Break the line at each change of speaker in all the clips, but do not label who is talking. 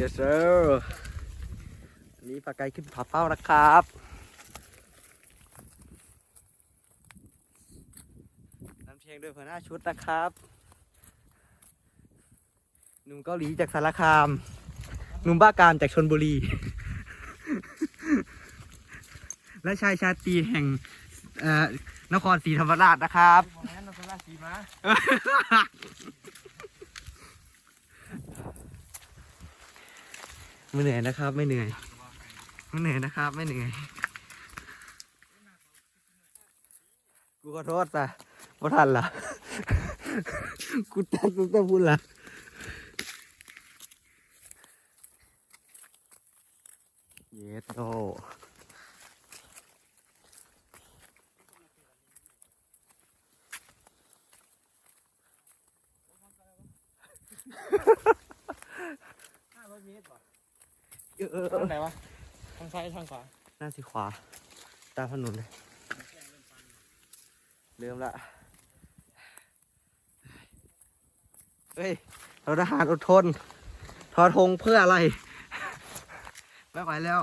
yes sir อันนี้ปลาไก่ขึ้นผาเป้านะครับนำเชียงโดยหัวหน้าชุดนะครับ หนุ่มเกาหลีจากสารคาม หนุ่มบ้าการจากชนบุรี และชายชาตรีแห่งเอ่อนครศรีธรรมราชนะครับ
บอกงั้นเราสลัดสีมา
ไม่เหนื่อยนะครับ ไม่เหนื่อย ไม่เหนื่อยนะครับ ไม่เหนื่อย กูขอโทษจ้ะบ่ทันละกูตัดตั้งแต่พูดละเยสโต
ห้าร้อยเมตรป่ะ
เออเออเอ
ทางไหนวะ ทางซ้ายทางขวา
น้าสีขวา ตามถนนเลยเริ่มละ เฮ้ย เราทหารอดทน ทอทงเพื่ออะไร ไม่ไหวแล้ว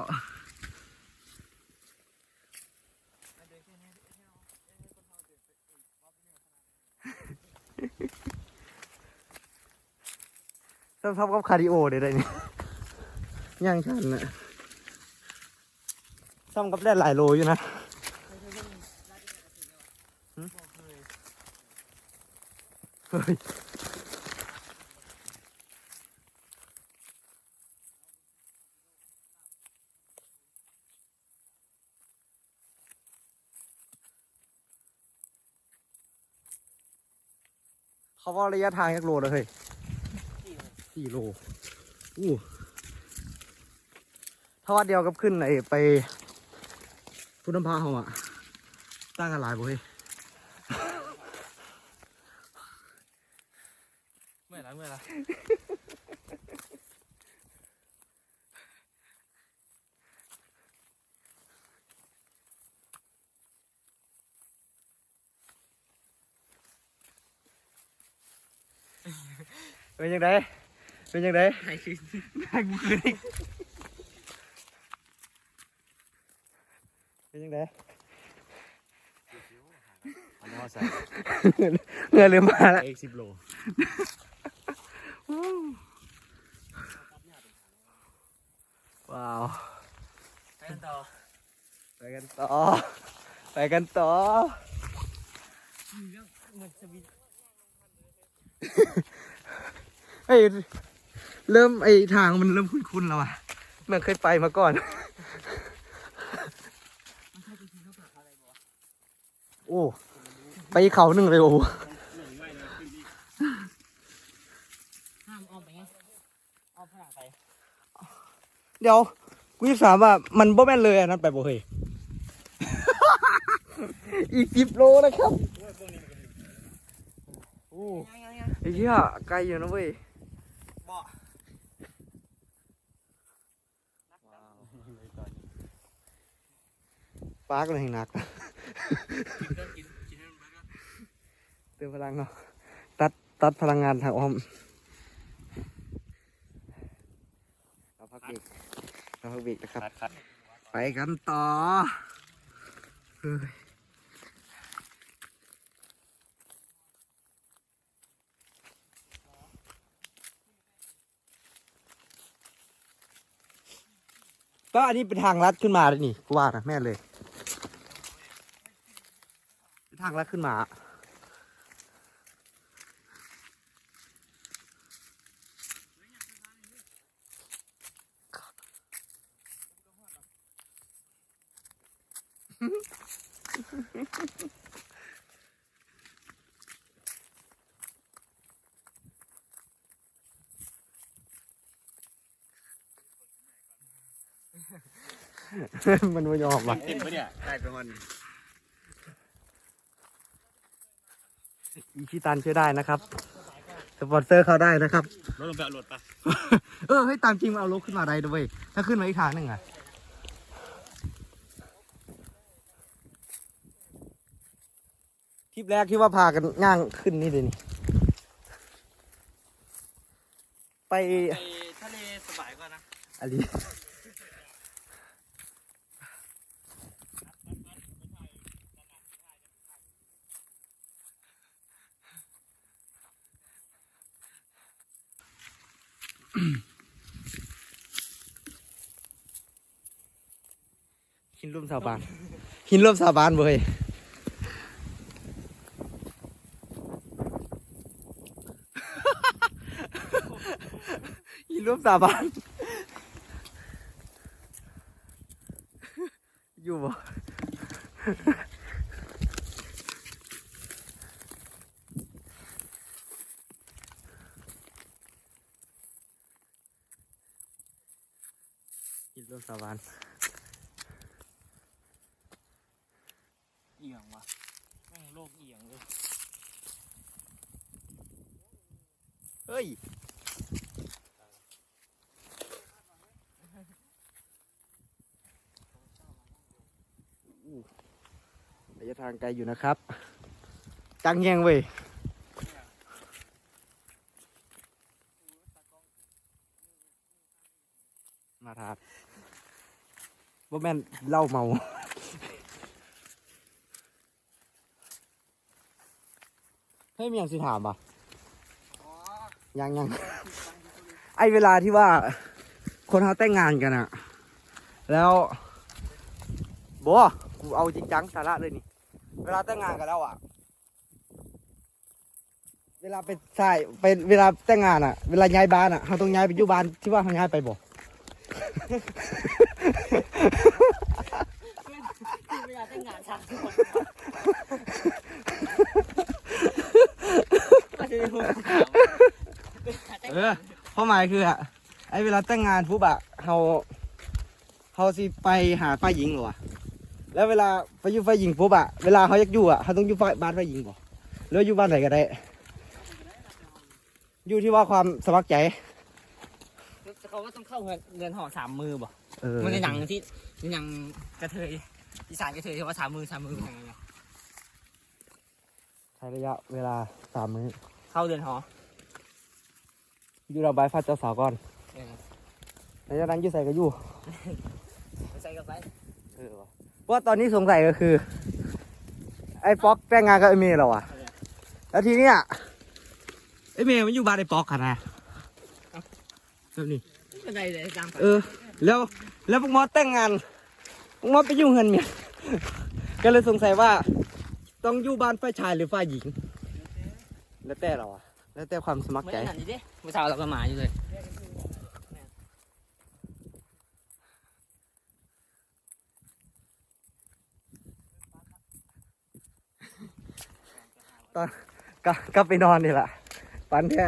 ซ้ำๆกับคาร์ดิโอเดี๋ยได้นี่ยางชันนะซ้ำกับได้หลายโลอยู่นะหึเฮ้ยเขาว่าระยะทางยักโลเลยเฮ้ยสี่โล อู้ ถ้าวัดเดียวกับขึ้นไอไปพุทธมพาเขาอะตั้งกันหลายบ่เฮ้ย
เมื่อไหรเมื่อไหร
เป็นยังไงเป็นยังไง
ไหนคือ
ให้กูคืนอีกเป็นยังไง
อันนี้เขาใส่
เงินลืมมาแล้ว
เอ็กสิบโล
ว้าว
ไปกันต่อ
ไปกันต่อ ไปกันต่อ
เหมือนสวิต
เฮ้ยเริ่มไอทางมันเริ่มคุ้นๆแล้วอะเหมันเคยไปมาก่อน อ้ไปเขาหนึ่งเลยโอ้
ห้ามอ้อมไปไงอ้อมฝรั่งไป
เดี๋ยวกูจะถามว่ามันบ่แม่นเลยอันนั้นไปบ่เฮ้ยอีกสิบโลนะครับโอ้ไอ้เหี้ยไกลอยู่นะเว้ย
บ่
ปาร์กเลยแห่งหนัก
กินก็กินกินให้มันไปก็
เติมพลังเนาะตัดตัดพลังงานทางอ้อมเราพักเบรกเราพักเบรกนะครับ
คัดคัด
ไปกันต่อเฮ้ยก็อันนี้เป็นทางลัดขึ้นมาเลยนี่กูว่านะแม่เลยเป็น ทางลัดขึ้นมามันไม่ยอมว่ะ
เต็มปะเนี่ยได้ประมาณ
อีชิตันช่วยได้นะครับ สปอนเซอร์เขาได้นะครับ
รถลงไปเอารถปะ
เออให้ยตามจริงมันเอารถขึ้นมาได้ด้วยถ้าขึ้นมาอีกทางหนึ่งอะทริปแรกที่ว่าพากันง่างขึ้นนี่เลยนี่ไป
ไปทะเลสบายกว่านะ
อันนี้ หินร่วมสาบาน หินร่วมสาบานเว้ยหินร่วมสาบาน อยู่บ่หินร่วมสาบาน
เอียงวะแม่ง โลกเอียงเลย
เฮ้ย ระยะทางไกลอยู่นะครับ จังยังเว้ยมาทานว่าแม่นเหล่าเมา เฮ้ยมีอย่างสิถามป่ะ
อ๋อ
ยังยังไอเวลาที่ว่า คนเขาแต่งงานกันอะแล้วบอกูเอาจริงจังสาระเลยนี่ เวลาแต่งงานกันแล้วอะเวลาไปใช่ไปเวลาแต่งงานอะเวลาย้ายบ้านอะเขาต้องย้ายไปอยู่บ้านที่ว่าเขาย้ายไปบ่
เวลาแต่งงานสามทุกคนก็จะรู้
เออเพราะหมายคืออะไอเวลาแต่งงานปุ๊บอะเขาเขาสิไปหาฝ่ายหญิงเหรอวะแล้วเวลาไปอยู่ฝ่ายหญิงปุ๊บอะเวลาเขาอยากอยู่อะเขาต้องอยู่ฝ่ายบ้านฝ่ายหญิงบ่หรือว่าอยู่บ้านไหนก็ได้ อยู่ที่ว่าความสมัครใจ
เขาก็ต้องเข้าเงินเงินห่อสามมือบ่
เออ
มันในหนังที่ในหนังกระเทยอีสานกระเทยที่ว่าสามมือสามมือเป็นยังไงเนี่ย
ใช้ระยะเวลาสามมื้อ
เข้าเดือนหอ
อยู่เราใบายฟาดเจ้าสาวก่อน
เออ
หลังจากนั้นอยู่ใส่ก็อยู่
ไปใส่กันไป
เออวะเพราะว่าตอนนี้สงสัยก็คือ ไอ้ป๊อกแต่งงานกับไอ้เมย์เหรอวะแล้วทีเนี้ยไอ้เมย์มันอยู่บ้านไอ้ป๊อกกันนะแบบนี้
ไม่ได้เลยตามไป
เออ แล้วแล้วพวกมอสแต่งงานพวกมอสไปอยู่เงินเมียก็เลยสงสัยว่า ต้องอยู่บ้านฝ่ายชายหรือฝ่ายหญิง แล้วแต่เราอะแล้วแต่ความสมัคร
ไม่
ใจ
ได้หันนี่ดิเมื่อเช้าเราก็มาอยู่เลย
ก็ก็ไปนอนนี่แหละปันแท้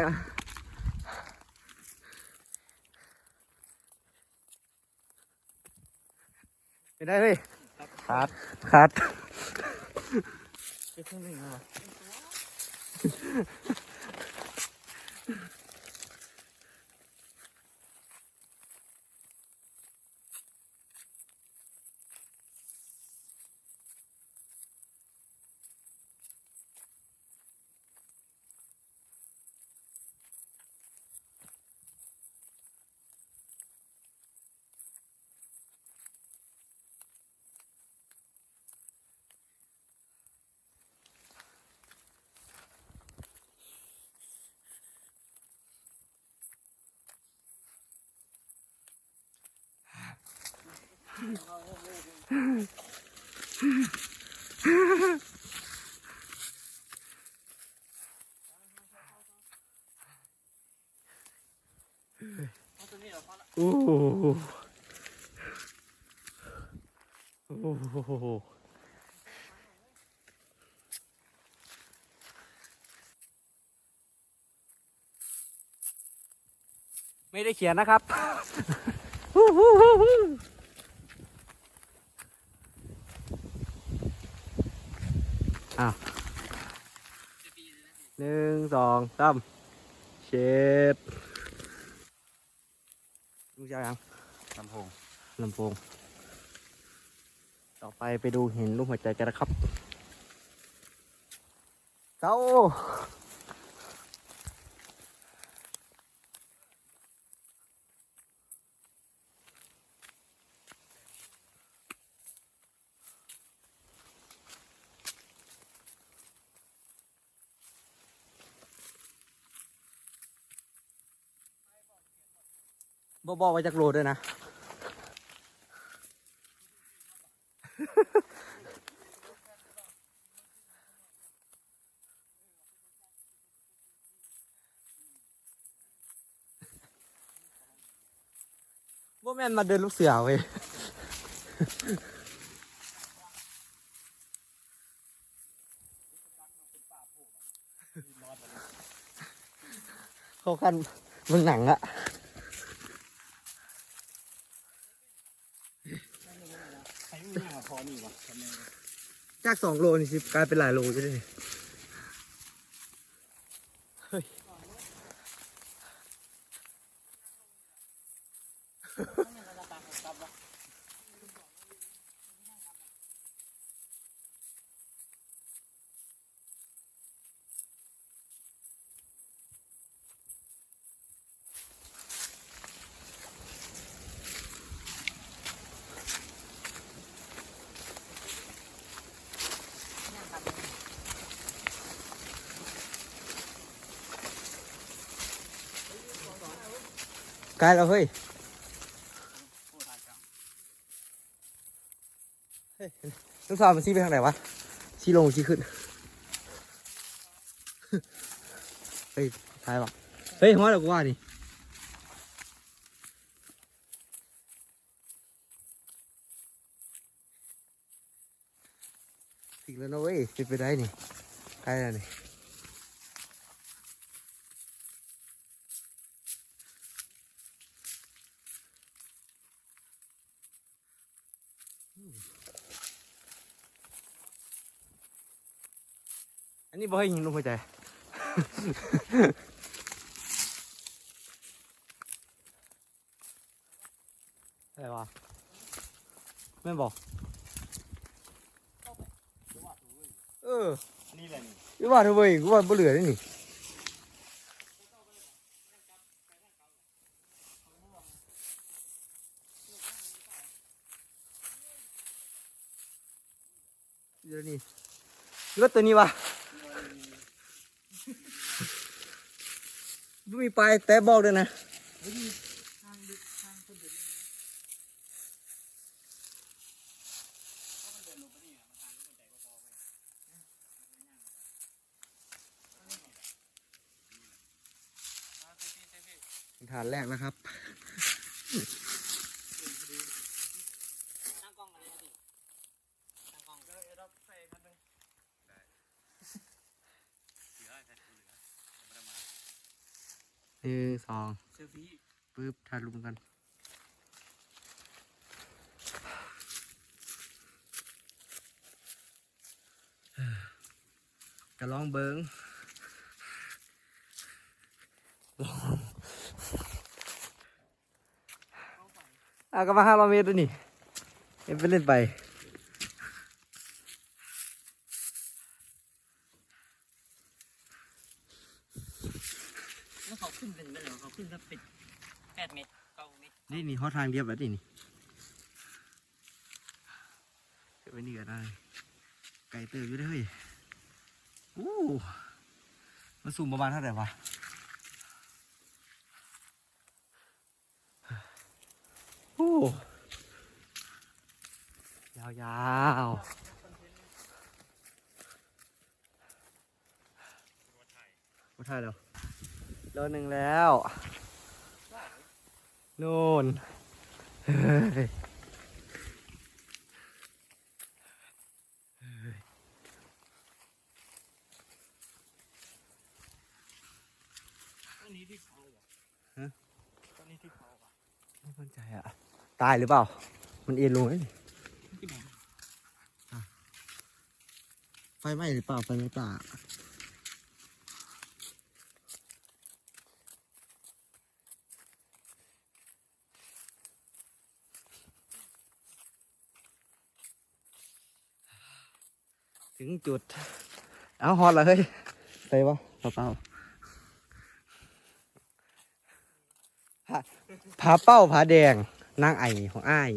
ไปได้เฮ้ยขาดขาด
เป็นเครื่อ งหนึ่ง
โอ้โหโอ้โหไม่ได้เขียนนะครับ อ้าวหนึ่งสองสามเช็ดลูกยาวยัง
ลำโพง
ลำโพง ต่อไปไปดูหินรูปหัวใจกันนะครับเจ้า บอกไว้จากโลด้วยนะว่แม่นมาเดินลูกเสือเว้ยเขาคันมึงหนังอะ
ใครไม่มีอย่างพอนี่วะ
จากสองโลนี่สิกลายเป็นหลายโลจะได้ กลายแล้วเฮ้ยเฮ้ยลูกสาวมันชี้ไปทางไหนวะชี้ลงชี้ขึ้น เฮ้ยท้ายปะเฮ้ยหัวเดี๋ยวกูว่านี่ถึงแล้วนะเว้ยเป็นไปได้นี่ใกล้แล้วนี่ นนี้บ่ให้ยิงลงหัวใจอะไรวะแม่บอกเออ
นี่แหละนี่
กูว่าเถอะเวยกูว่าบ่เหลือนี่นี่เดี๋ยวนี้รถตัวนี้วะ ไม่มีปลายแต่บอกเลยนะฐานแรกนะครับ
ตั้งกล้องกันเลยนะพี่ตั้งกล้องเดี๋ยวเราใส่คันนึง
ห นึ่งสองปึ๊บถ่ายรูปกันกระลองเบิงลองอะก็มาห้าร้อยเมตรด้วยนี่เอ็นไปเล่นไป
แล้วเขาขึ้นเป็นไปเหรอเขาขึ้น สักปิดแปดเมตรเก้าเมตร
นี่นี่เขาทางเรียบแล้วนี่นี่เก็บไว้นี่ก็ได้ ไก่เติบอยู่เด้อเฮ้ยอู้มันสูงประมาณเท่าไหร่วะโอ้ยาวยาวๆมาถ่ายแล้วโลหนึ่งแล้ว นู่นเฮ้ย
ต้นนี้ที่เขาเหรอ
ฮะ
ต้นนี้ที่เขาอะ
ไม่มั่นใจอะตายหรือเปล่า มันเอ็นลงไหม
ที่ไหน
ไฟไหม้หรือเปล่า ไฟไหม้ป่า ถึงจุด เอาฮอตละเฮ้ยไปวะเปล่าเปล่าผาผาเป้าผาแดงนางไอของอ้าย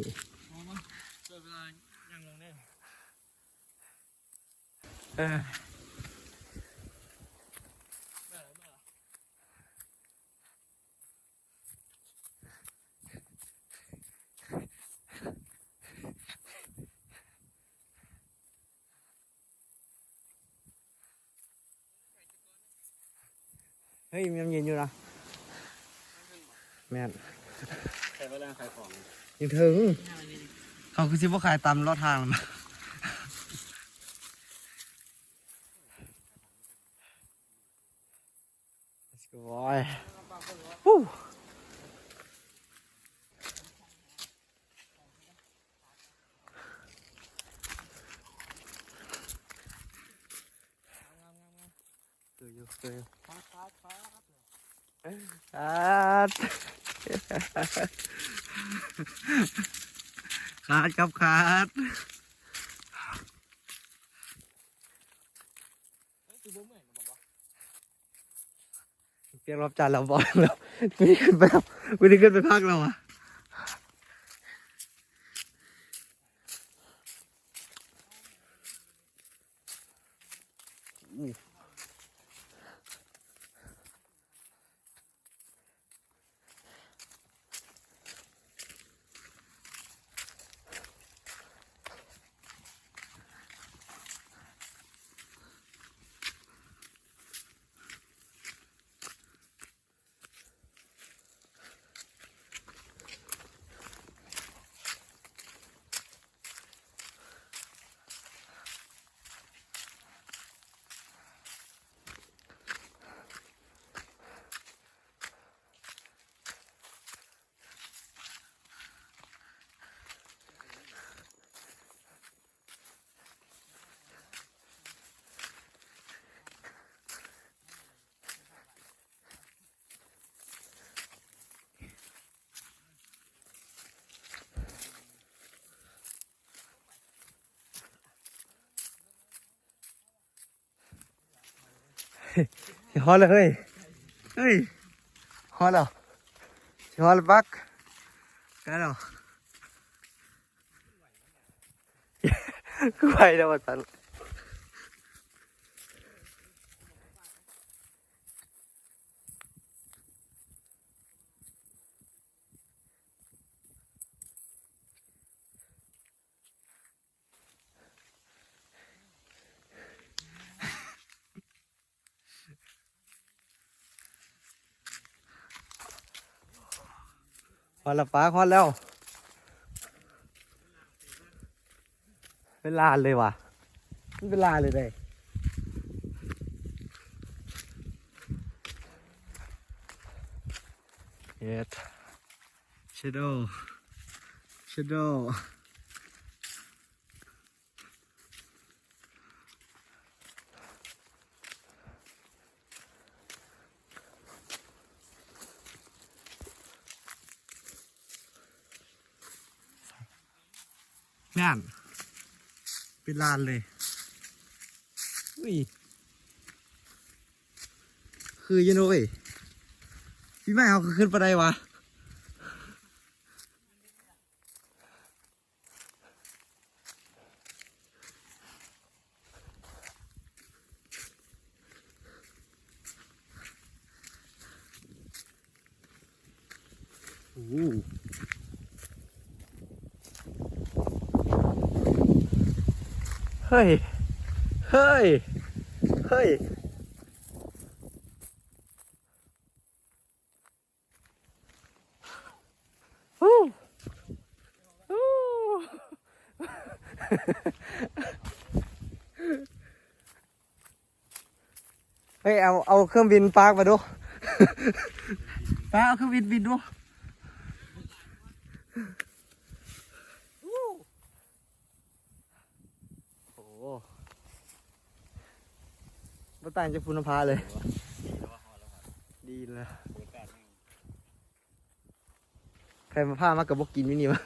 มองมั้งเจอเวลายังลงได้
เออ
ได้แล้วได้แล้ว
เฮ้ยมันยังเย็นอยู่นะแม่น
ใช้เวลาขายของ
ยังถึง เขาคือซิบว่าขายตามลอดทางมา Let's go boy ฮู้คืออยู่คืออยู่ ขาดขาดครับขาด
เหมือนบอกว่า
เพียงรอบจานเราบอลแล้วไม่ได้ขึ้นไปแล้วไม่ได้ขึ้นไปพักเราอะฮอ ตเลยเฮ้ยเฮ้ยฮอตเหรอฮอตปักกันเหรอกูไปแล้ววันนั้น อนละฟ้าคอนแล้ว เป็นลานเลยว่ะมันเป็นลานเลยได้เย็ดชโดชโดงาน เป็นลานเลยอุ้ยคือยันเว้ยพี่แม่เขาขึ้นไปได้วะโอ้โห เฮ้ย เฮ้ย เฮ้ย ฮู้ฮู้เฮ้ย เอา เอาเครื่องบินปาร์กมาดู ปาร์กเอาเครื่องบินบินดู โอ้โห มาต่างจากพุนภาเลย ดีแล้วใครมาพามากกับบกกินไม่นี่วะ